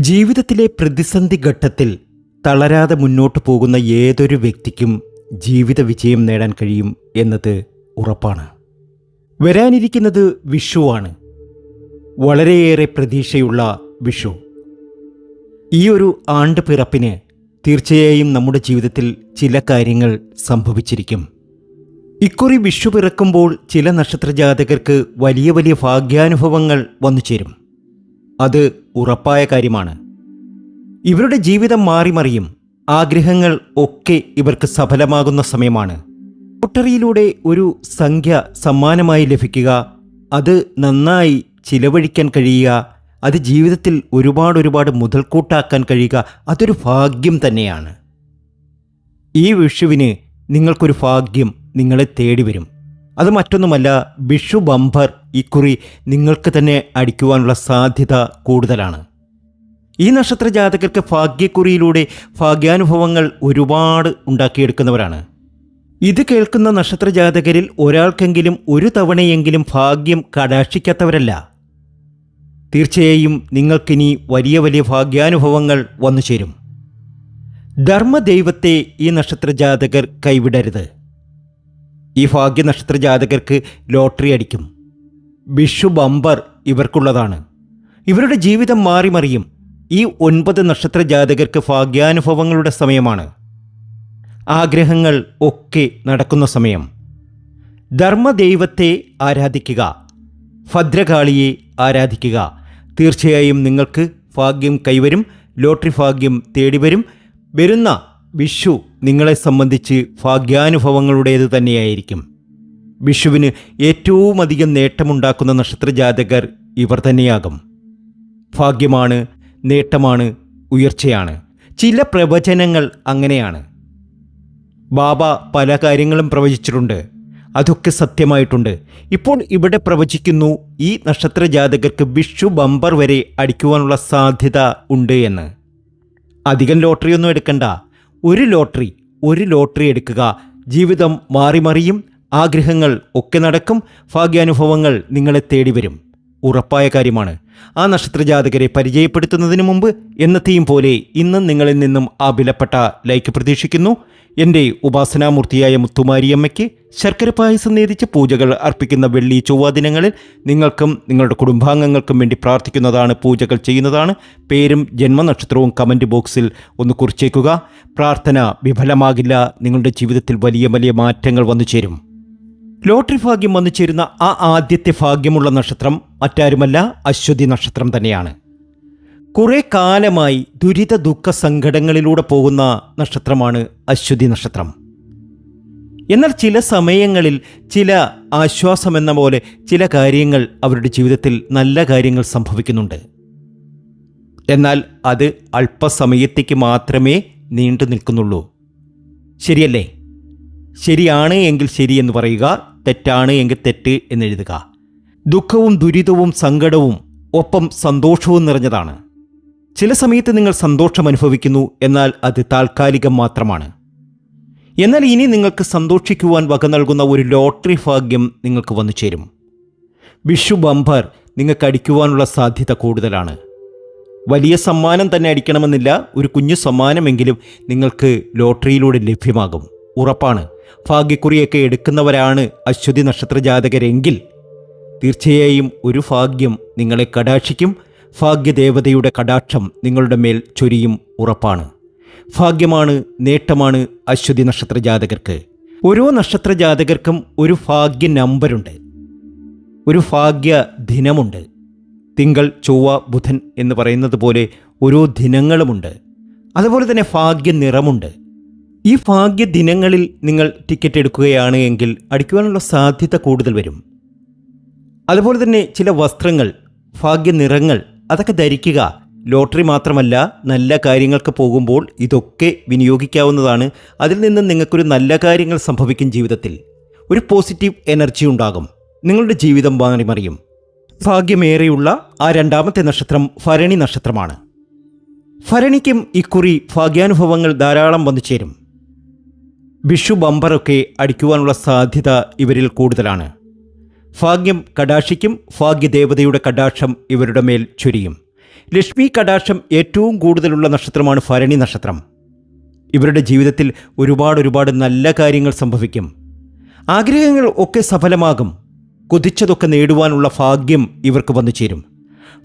ജീവിതത്തിലെ പ്രതിസന്ധി ഘട്ടത്തിൽ തളരാതെ മുന്നോട്ട് പോകുന്ന ഏതൊരു വ്യക്തിക്കും ജീവിത വിജയം നേടാൻ കഴിയും എന്നത് ഉറപ്പാണ്. വരാനിരിക്കുന്നത് വിഷുവാണ് വളരെയേറെ പ്രതീക്ഷയുള്ള വിഷു. ഈ ഒരു ആണ്ട് പിറപ്പിന് തീർച്ചയായും നമ്മുടെ ജീവിതത്തിൽ ചില കാര്യങ്ങൾ സംഭവിച്ചിരിക്കും. ഇക്കുറി വിഷു പിറക്കുമ്പോൾ ചില നക്ഷത്രജാതകർക്ക് വലിയ വലിയ ഭാഗ്യാനുഭവങ്ങൾ വന്നു ചേരും അത് ഉറപ്പായ കാര്യമാണ്. ഇവരുടെ ജീവിതം മാറിമറിയും ആഗ്രഹങ്ങൾ ഒക്കെ ഇവർക്ക് സഫലമാകുന്ന സമയമാണ്. ലോട്ടറിയിലൂടെ ഒരു സംഖ്യ സമ്മാനമായി ലഭിക്കുക അത് നന്നായി ചിലവഴിക്കാൻ കഴിയുക അത് ജീവിതത്തിൽ ഒരുപാട് ഒരുപാട് മുതൽക്കൂട്ടാക്കാൻ കഴിയുക അതൊരു ഭാഗ്യം തന്നെയാണ്. ഈ വിഷുവിന് നിങ്ങൾക്കൊരു ഭാഗ്യം നിങ്ങളെ തേടി വരും അത് മറ്റൊന്നുമല്ല ബിഷു ബംബർ ഇക്കുറി നിങ്ങൾക്ക് തന്നെ അടിക്കുവാനുള്ള സാധ്യത കൂടുതലാണ്. ഈ നക്ഷത്ര ജാതകർക്ക് ഭാഗ്യക്കുറിയിലൂടെ ഭാഗ്യാനുഭവങ്ങൾ ഒരുപാട് ഉണ്ടാക്കിയെടുക്കുന്നവരാണ്. ഇത് കേൾക്കുന്ന നക്ഷത്ര ജാതകരിൽ ഒരാൾക്കെങ്കിലും ഒരു തവണയെങ്കിലും ഭാഗ്യം കടാക്ഷിക്കാത്തവരല്ല. തീർച്ചയായും നിങ്ങൾക്കിനി വലിയ വലിയ ഭാഗ്യാനുഭവങ്ങൾ വന്നു ചേരും ധർമ്മദൈവത്തെ ഈ നക്ഷത്ര ജാതകർ കൈവിടരുത്. ഈ ഭാഗ്യ നക്ഷത്ര ജാതകർക്ക് ലോട്ടറി അടിക്കും. വിഷു ബമ്പർ ഇവർക്കുള്ളതാണ്. ഇവരുടെ ജീവിതം മാറിമറിയും ഈ ഒൻപത് നക്ഷത്ര ജാതകർക്ക് ഭാഗ്യാനുഭവങ്ങളുടെ സമയമാണ്. ആഗ്രഹങ്ങൾ ഒക്കെ നടക്കുന്ന സമയം. ധർമ്മദൈവത്തെ ആരാധിക്കുക ഭദ്രകാളിയെ ആരാധിക്കുക. തീർച്ചയായും നിങ്ങൾക്ക് ഭാഗ്യം കൈവരും ലോട്ടറി ഭാഗ്യം തേടിവരും. വരുന്ന വിഷു നിങ്ങളെ സംബന്ധിച്ച് ഭാഗ്യാനുഭവങ്ങളുടേത് തന്നെയായിരിക്കും. വിഷുവിന് ഏറ്റവും അധികം നേട്ടമുണ്ടാക്കുന്ന നക്ഷത്രജാതകർ ഇവർ തന്നെയാകും. ഭാഗ്യമാണ് നേട്ടമാണ് ഉയർച്ചയാണ്. ചില പ്രവചനങ്ങൾ അങ്ങനെയാണ്. ബാബ പല കാര്യങ്ങളും പ്രവചിച്ചിട്ടുണ്ട്. അതൊക്കെ സത്യമായിട്ടുണ്ട്. ഇപ്പോൾ ഇവിടെ പ്രവചിക്കുന്നു ഈ നക്ഷത്ര ജാതകർക്ക് വിഷു ബമ്പർ വരെ അടിക്കുവാനുള്ള സാധ്യത ഉണ്ട് എന്ന്. അധികം ലോട്ടറിയൊന്നും എടുക്കണ്ട. ഒരു ലോട്ടറി ഒരു ലോട്ടറി എടുക്കുക. ജീവിതം മാറിമറിയും ആഗ്രഹങ്ങൾ ഒക്കെ നടക്കും. ഭാഗ്യാനുഭവങ്ങൾ നിങ്ങളെ തേടി വരും ഉറപ്പായ കാര്യമാണ്. ആ നക്ഷത്രജാതകരെ പരിചയപ്പെടുത്തുന്നതിന് മുമ്പ് എന്നത്തെയും പോലെ ഇന്ന് നിങ്ങളിൽ നിന്നും ആ വിലപ്പെട്ട ലൈക്ക് പ്രതീക്ഷിക്കുന്നു. എന്റെ ഉപാസനാമൂർത്തിയായ മുത്തുമാരിയമ്മയ്ക്ക് ശർക്കര പായസം നേതിച്ച് പൂജകൾ അർപ്പിക്കുന്ന വെള്ളി ചൊവ്വ ദിനങ്ങളിൽ നിങ്ങൾക്കും നിങ്ങളുടെ കുടുംബാംഗങ്ങൾക്കും വേണ്ടി പ്രാർത്ഥിക്കുന്നതാണ് പൂജകൾ ചെയ്യുന്നതാണ്. പേരും ജന്മനക്ഷത്രവും കമന്റ് ബോക്സിൽ ഒന്ന് കുറിച്ചേക്കുക. പ്രാർത്ഥന വിഫലമാകില്ല. നിങ്ങളുടെ ജീവിതത്തിൽ വലിയ വലിയ മാറ്റങ്ങൾ വന്നു ചേരും ലോട്ടറി ഭാഗ്യം വന്നു ചേരുന്ന ആ ആദ്യത്തെ ഭാഗ്യമുള്ള നക്ഷത്രം മറ്റാരുമല്ല അശ്വതി നക്ഷത്രം തന്നെയാണ്. കുറെ കാലമായി ദുരിത ദുഃഖ സങ്കടങ്ങളിലൂടെ പോകുന്ന നക്ഷത്രമാണ് അശ്വതി നക്ഷത്രം. എന്നാൽ ചില സമയങ്ങളിൽ ചില ആശ്വാസമെന്ന പോലെ ചില കാര്യങ്ങൾ അവരുടെ ജീവിതത്തിൽ നല്ല കാര്യങ്ങൾ സംഭവിക്കുന്നുണ്ട്. എന്നാൽ അത് അല്പസമയത്തേക്ക് മാത്രമേ നീണ്ടു നിൽക്കുന്നുള്ളൂ. ശരിയല്ലേ? ശരിയാണ് എങ്കിൽ ശരി എന്ന് പറയുക തെറ്റാണ് എങ്കിൽ തെറ്റ് എന്നെഴുതുക ദുഃഖവും ദുരിതവും സങ്കടവും ഒപ്പം സന്തോഷവും നിറഞ്ഞതാണ്. ചില സമയത്ത് നിങ്ങൾ സന്തോഷം അനുഭവിക്കുന്നു എന്നാൽ അത് താൽക്കാലികം മാത്രമാണ്. എന്നാൽ ഇനി നിങ്ങൾക്ക് സന്തോഷിക്കുവാൻ വക നൽകുന്ന ഒരു ലോട്ടറി ഭാഗ്യം നിങ്ങൾക്ക് വന്നു ചേരും. വിഷു ബമ്പർ നിങ്ങൾക്ക് അടിക്കുവാനുള്ള സാധ്യത കൂടുതലാണ്. വലിയ സമ്മാനം തന്നെ അടിക്കണമെന്നില്ല ഒരു കുഞ്ഞു സമ്മാനമെങ്കിലും നിങ്ങൾക്ക് ലോട്ടറിയിലൂടെ ലഭ്യമാകും. ഉറപ്പാണ്. ഭാഗ്യക്കുറിയൊക്കെ എടുക്കുന്നവരാണ് അശ്വതി നക്ഷത്ര ജാതകരെങ്കിൽ തീർച്ചയായും ഒരു ഭാഗ്യം നിങ്ങളെ കടാക്ഷിക്കും. ഭാഗ്യദേവതയുടെ കടാക്ഷം നിങ്ങളുടെ മേൽ ചൊരിയും ഉറപ്പാണ്. ഭാഗ്യമാണ് നേട്ടമാണ് അശ്വതി നക്ഷത്ര ജാതകർക്ക് ഓരോ നക്ഷത്ര ജാതകർക്കും ഒരു ഭാഗ്യ നമ്പരുണ്ട്. ഒരു ഭാഗ്യ ദിനമുണ്ട്. തിങ്കൾ ചൊവ്വ ബുധൻ എന്ന് പറയുന്നത് പോലെ ഓരോ ദിനങ്ങളുമുണ്ട്. അതുപോലെ തന്നെ ഭാഗ്യ നിറമുണ്ട്. ഈ ഭാഗ്യ ദിനങ്ങളിൽ നിങ്ങൾ ടിക്കറ്റ് എടുക്കുകയാണ് എങ്കിൽ അടിക്കുവാനുള്ള സാധ്യത കൂടുതൽ വരും. അതുപോലെ തന്നെ ചില വസ്ത്രങ്ങൾ ഭാഗ്യ നിറങ്ങൾ അതൊക്കെ ധരിക്കുക. ലോട്ടറി മാത്രമല്ല നല്ല കാര്യങ്ങൾക്ക് പോകുമ്പോൾ ഇതൊക്കെ വിനിയോഗിക്കാവുന്നതാണ്. അതിൽ നിന്ന് നിങ്ങൾക്കൊരു നല്ല കാര്യങ്ങൾ സംഭവിക്കും ജീവിതത്തിൽ. ഒരു പോസിറ്റീവ് എനർജി ഉണ്ടാകും. നിങ്ങളുടെ ജീവിതം മാറി മറിയും ഭാഗ്യമേറെയുള്ള ആ രണ്ടാമത്തെ നക്ഷത്രം ഭരണി നക്ഷത്രമാണ്. ഭരണിക്കും ഇക്കുറി ഭാഗ്യാനുഭവങ്ങൾ ധാരാളം വന്നു ചേരും വിഷു ബമ്പറൊക്കെ അടിക്കുവാനുള്ള സാധ്യത ഇവരിൽ കൂടുതലാണ്. ഭാഗ്യം കടാക്ഷിക്കും ഭാഗ്യദേവതയുടെ കടാക്ഷം ഇവരുടെ മേൽ ചുരിയും. ലക്ഷ്മി കടാക്ഷം ഏറ്റവും കൂടുതലുള്ള നക്ഷത്രമാണ് ഭരണി നക്ഷത്രം. ഇവരുടെ ജീവിതത്തിൽ ഒരുപാട് ഒരുപാട് നല്ല കാര്യങ്ങൾ സംഭവിക്കും. ആഗ്രഹങ്ങൾ ഒക്കെ സഫലമാകും. കൊതിച്ചതൊക്കെ നേടുവാനുള്ള ഭാഗ്യം ഇവർക്ക് വന്നു ചേരും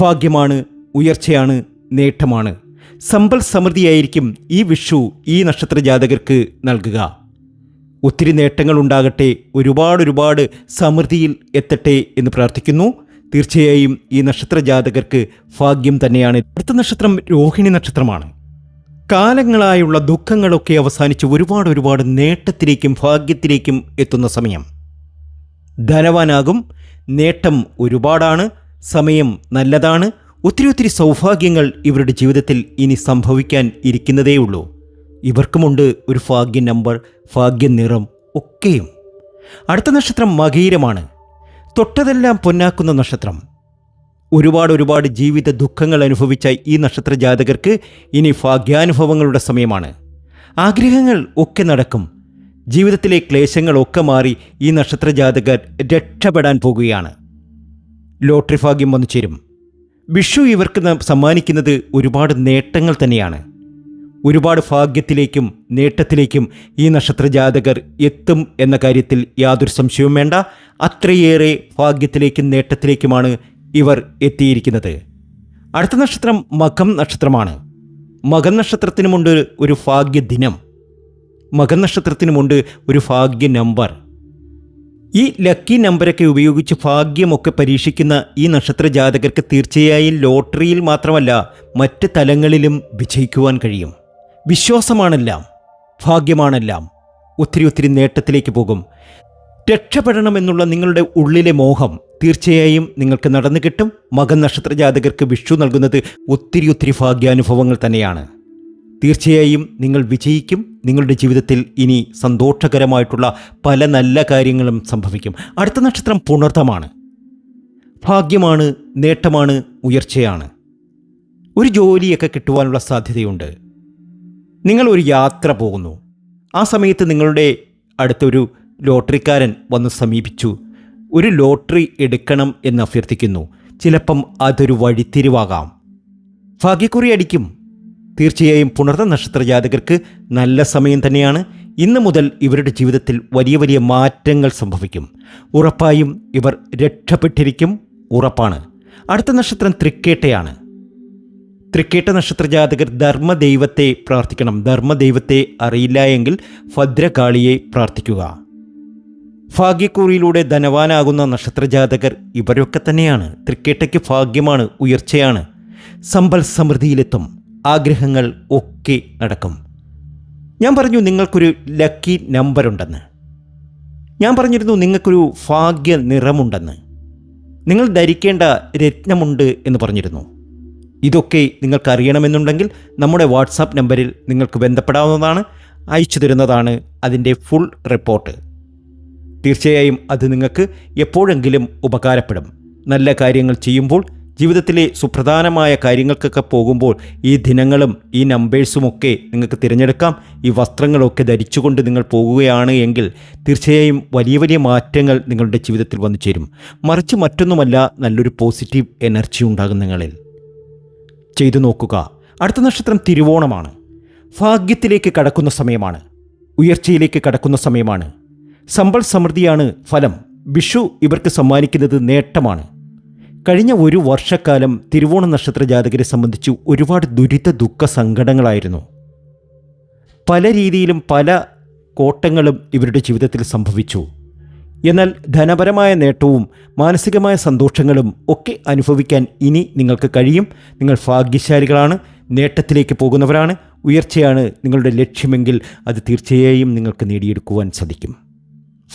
ഭാഗ്യമാണ് ഉയർച്ചയാണ് നേട്ടമാണ്. സമ്പൽ സമൃദ്ധിയായിരിക്കും ഈ വിഷു ഈ നക്ഷത്ര ജാതകർക്ക് നൽകുക. ഒത്തിരി നേട്ടങ്ങൾ ഉണ്ടാകട്ടെ ഒരുപാട് ഒരുപാട് സമൃദ്ധിയിൽ എത്തട്ടെ എന്ന് പ്രാർത്ഥിക്കുന്നു. തീർച്ചയായും ഈ നക്ഷത്ര ജാതകർക്ക് ഭാഗ്യം തന്നെയാണ്. അടുത്ത നക്ഷത്രം രോഹിണി നക്ഷത്രമാണ്. കാലങ്ങളായുള്ള ദുഃഖങ്ങളൊക്കെ അവസാനിച്ച് ഒരുപാട് ഒരുപാട് നേട്ടത്തിലേക്കും ഭാഗ്യത്തിലേക്കും എത്തുന്ന സമയം. ധനവാനാകും. നേട്ടം ഒരുപാടാണ്. സമയം നല്ലതാണ്. ഒത്തിരി ഒത്തിരി സൗഭാഗ്യങ്ങൾ ഇവരുടെ ജീവിതത്തിൽ ഇനി സംഭവിക്കാൻ ഇരിക്കുന്നതേയുള്ളൂ. ഇവർക്കുമുണ്ട് ഒരു ഭാഗ്യ നമ്പർ ഭാഗ്യ നിറം ഒക്കെയും. അടുത്ത നക്ഷത്രം മകീരമാണ് തൊട്ടതെല്ലാം പൊന്നാക്കുന്ന നക്ഷത്രം. ഒരുപാട് ഒരുപാട് ജീവിത ദുഃഖങ്ങൾ അനുഭവിച്ച ഈ നക്ഷത്ര ജാതകർക്ക് ഇനി ഭാഗ്യാനുഭവങ്ങളുടെ സമയമാണ്. ആഗ്രഹങ്ങൾ ഒക്കെ നടക്കും. ജീവിതത്തിലെ ക്ലേശങ്ങളൊക്കെ മാറി ഈ നക്ഷത്ര ജാതകർ രക്ഷപ്പെടാൻ പോകുകയാണ്. ലോട്ടറി ഭാഗ്യം വന്നു ചേരും. വിഷു ഇവർക്ക് സമ്മാനിക്കുന്നത് ഒരുപാട് നേട്ടങ്ങൾ തന്നെയാണ്. ഒരുപാട് ഭാഗ്യത്തിലേക്കും നേട്ടത്തിലേക്കും ഈ നക്ഷത്ര ജാതകർ എത്തും എന്ന കാര്യത്തിൽ യാതൊരു സംശയവും വേണ്ട. അത്രയേറെ ഭാഗ്യത്തിലേക്കും നേട്ടത്തിലേക്കുമാണ് ഇവർ എത്തിയിരിക്കുന്നത്. അടുത്ത നക്ഷത്രം മകം നക്ഷത്രമാണ്. മകം നക്ഷത്രത്തിനുമുണ്ട് ഒരു ഭാഗ്യദിനം. മകം നക്ഷത്രത്തിനുമുണ്ട് ഒരു ഭാഗ്യ നമ്പർ ഈ ലക്കി നമ്പരൊക്കെ ഉപയോഗിച്ച് ഭാഗ്യമൊക്കെ പരീക്ഷിക്കുന്ന ഈ നക്ഷത്ര ജാതകർക്ക് തീർച്ചയായും ലോട്ടറിയിൽ മാത്രമല്ല മറ്റ് തലങ്ങളിലും വിജയിക്കുവാൻ കഴിയും. വിശ്വാസമാണെല്ലാം ഭാഗ്യമാണെല്ലാം ഒത്തിരി ഒത്തിരി നേട്ടത്തിലേക്ക് പോകും. രക്ഷപ്പെടണമെന്നുള്ള നിങ്ങളുടെ ഉള്ളിലെ മോഹം തീർച്ചയായും നിങ്ങൾക്ക് നടന്നു കിട്ടും. മകൻ നക്ഷത്ര ജാതകർക്ക് വിഷു നൽകുന്നത് ഒത്തിരി ഒത്തിരി ഭാഗ്യാനുഭവങ്ങൾ തന്നെയാണ്. തീർച്ചയായും നിങ്ങൾ വിജയിക്കും. നിങ്ങളുടെ ജീവിതത്തിൽ ഇനി സന്തോഷകരമായിട്ടുള്ള പല നല്ല കാര്യങ്ങളും സംഭവിക്കും. അടുത്ത നക്ഷത്രം പുണർത്തമാണ് ഭാഗ്യമാണ് നേട്ടമാണ് ഉയർച്ചയാണ്. ഒരു ജോലിയൊക്കെ കിട്ടുവാനുള്ള സാധ്യതയുണ്ട്. നിങ്ങൾ ഒരു യാത്ര പോകുന്നു. ആ സമയത്ത് നിങ്ങളുടെ അടുത്തൊരു ലോട്ടറിക്കാരൻ വന്ന് സമീപിച്ചു. ഒരു ലോട്ടറി എടുക്കണം എന്ന് അഭ്യർത്ഥിക്കുന്നു. ചിലപ്പം അതൊരു വഴിത്തിരിവാകാം. ഭാഗ്യക്കുറി അടിക്കും. തീർച്ചയായും പുണർന്ന നക്ഷത്ര ജാതകർക്ക് നല്ല സമയം തന്നെയാണ്. ഇന്ന് മുതൽ ഇവരുടെ ജീവിതത്തിൽ വലിയ വലിയ മാറ്റങ്ങൾ സംഭവിക്കും. ഉറപ്പായും ഇവർ രക്ഷപ്പെട്ടിരിക്കും. ഉറപ്പാണ്. അടുത്ത നക്ഷത്രം തൃക്കേട്ടയാണ്. തൃക്കേട്ട നക്ഷത്ര ജാതകർ ധർമ്മദൈവത്തെ പ്രാർത്ഥിക്കണം. ധർമ്മദൈവത്തെ അറിയില്ല എങ്കിൽ ഭദ്രകാളിയെ പ്രാർത്ഥിക്കുക. ഭാഗ്യക്കൂറിയിലൂടെ ധനവാനാകുന്ന നക്ഷത്രജാതകർ ഇവരൊക്കെ തന്നെയാണ്. തൃക്കേട്ടയ്ക്ക് ഭാഗ്യമാണ് ഉയർച്ചയാണ്. സമ്പൽ സമൃദ്ധിയിലെത്തും. ആഗ്രഹങ്ങൾ ഒക്കെ നടക്കും ഞാൻ പറഞ്ഞു നിങ്ങൾക്കൊരു ലക്കി നമ്പറുണ്ടെന്ന്. ഞാൻ പറഞ്ഞിരുന്നു നിങ്ങൾക്കൊരു ഭാഗ്യ നിറമുണ്ടെന്ന്. നിങ്ങൾ ധരിക്കേണ്ട രത്നമുണ്ട് എന്ന് പറഞ്ഞിരുന്നു. ഇതൊക്കെ നിങ്ങൾക്ക് അറിയണമെന്നുണ്ടെങ്കിൽ നമ്മുടെ വാട്സാപ്പ് നമ്പറിൽ നിങ്ങൾക്ക് ബന്ധപ്പെടാവുന്നതാണ് അയച്ചു തരുന്നതാണ് അതിന്റെ ഫുൾ റിപ്പോർട്ട്. തീർച്ചയായും അത് നിങ്ങൾക്ക് എപ്പോഴെങ്കിലും ഉപകാരപ്പെടും. നല്ല കാര്യങ്ങൾ ചെയ്യുമ്പോൾ ജീവിതത്തിലെ സുപ്രധാനമായ കാര്യങ്ങൾക്കൊക്കെ പോകുമ്പോൾ ഈ ദിനങ്ങളും ഈ നമ്പേഴ്സുമൊക്കെ നിങ്ങൾക്ക് തിരഞ്ഞെടുക്കാം. ഈ വസ്ത്രങ്ങളൊക്കെ ധരിച്ചുകൊണ്ട് നിങ്ങൾ പോകുകയാണ് എങ്കിൽ തീർച്ചയായും വലിയ വലിയ മാറ്റങ്ങൾ നിങ്ങളുടെ ജീവിതത്തിൽ വന്നു ചേരും. മറിച്ച് മറ്റൊന്നുമല്ല നല്ലൊരു പോസിറ്റീവ് എനർജി ഉണ്ടാകും നിങ്ങളിൽ. ചെയ്തു നോക്കുക. അടുത്ത നക്ഷത്രം തിരുവോണമാണ്. ഭാഗ്യത്തിലേക്ക് കടക്കുന്ന സമയമാണ്. ഉയർച്ചയിലേക്ക് കടക്കുന്ന സമയമാണ്. സമ്പൽ സമൃദ്ധിയാണ് ഫലം. വിഷു ഇവർക്ക് സമ്മാനിക്കുന്നത് നേട്ടമാണ്. കഴിഞ്ഞ ഒരു വർഷക്കാലം തിരുവോണ നക്ഷത്ര ജാതകരെ സംബന്ധിച്ച് ഒരുപാട് ദുരിത ദുഃഖ സങ്കടങ്ങളായിരുന്നു. പല രീതിയിലും പല കോട്ടങ്ങളും ഇവരുടെ ജീവിതത്തിൽ സംഭവിച്ചു. എന്നാൽ ധനപരമായ നേട്ടവും മാനസികമായ സന്തോഷങ്ങളും ഒക്കെ അനുഭവിക്കാൻ ഇനി നിങ്ങൾക്ക് കഴിയും. നിങ്ങൾ ഭാഗ്യശാലികളാണ് നേട്ടത്തിലേക്ക് പോകുന്നവരാണ്. ഉയർച്ചയാണ് നിങ്ങളുടെ ലക്ഷ്യമെങ്കിൽ അത് തീർച്ചയായും നിങ്ങൾക്ക് നേടിയെടുക്കുവാൻ സാധിക്കും.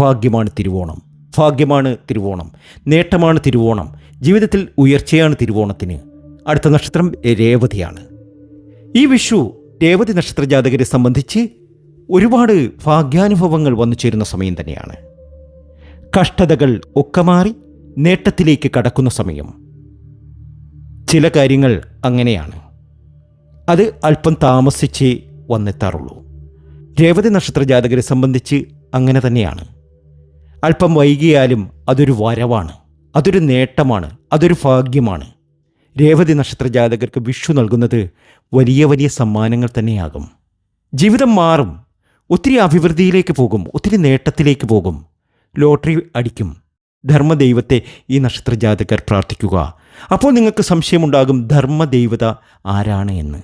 ഭാഗ്യമാണ് തിരുവോണം. ഭാഗ്യമാണ് തിരുവോണം. നേട്ടമാണ് തിരുവോണം. ജീവിതത്തിൽ ഉയർച്ചയാണ് തിരുവോണത്തിന്. അടുത്ത നക്ഷത്രം രേവതിയാണ്. ഈ വിഷു രേവതി നക്ഷത്ര ജാതകരെ സംബന്ധിച്ച് ഒരുപാട് ഭാഗ്യാനുഭവങ്ങൾ വന്നു ചേരുന്ന സമയം തന്നെയാണ്. കഷ്ടതകൾ ഒക്കെ മാറി നേട്ടത്തിലേക്ക് കടക്കുന്ന സമയം. ചില കാര്യങ്ങൾ അങ്ങനെയാണ്. അത് അല്പം താമസിച്ചേ വന്നെത്താറുള്ളൂ. രേവതി നക്ഷത്ര ജാതകരെ സംബന്ധിച്ച് അങ്ങനെ തന്നെയാണ്. അല്പം വൈകിയാലും അതൊരു വരവാണ്. അതൊരു നേട്ടമാണ് അതൊരു ഭാഗ്യമാണ്. രേവതി നക്ഷത്ര ജാതകർക്ക് വിഷു നൽകുന്നത് വലിയ വലിയ സമ്മാനങ്ങൾ തന്നെയാകും. ജീവിതം മാറും ഒത്തിരി അഭിവൃദ്ധിയിലേക്ക് പോകും ഒത്തിരി നേട്ടത്തിലേക്ക് പോകും. ലോട്ടറി അടിക്കും. ധർമ്മദൈവത്തെ ഈ നക്ഷത്ര ജാതകർ പ്രാർത്ഥിക്കുക. അപ്പോൾ നിങ്ങൾക്ക് സംശയമുണ്ടാകും ധർമ്മദൈവത ആരാണ് എന്ന്.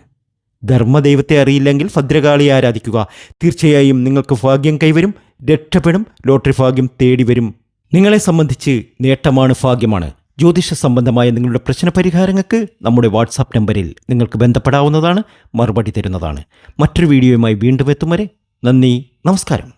ധർമ്മദൈവത്തെ അറിയില്ലെങ്കിൽ ഭദ്രകാളിയെ ആരാധിക്കുക. തീർച്ചയായും നിങ്ങൾക്ക് ഭാഗ്യം കൈവരും രക്ഷപ്പെടും ലോട്ടറി ഭാഗ്യം തേടി വരും നിങ്ങളെ സംബന്ധിച്ച് നേട്ടമാണ് ഭാഗ്യമാണ്. ജ്യോതിഷ സംബന്ധമായ നിങ്ങളുടെ പ്രശ്ന പരിഹാരങ്ങൾക്ക് നമ്മുടെ വാട്സാപ്പ് നമ്പറിൽ നിങ്ങൾക്ക് ബന്ധപ്പെടാവുന്നതാണ് മറുപടി തരുന്നതാണ്. മറ്റൊരു വീഡിയോയുമായി വീണ്ടും എത്തും വരെ നന്ദി നമസ്കാരം.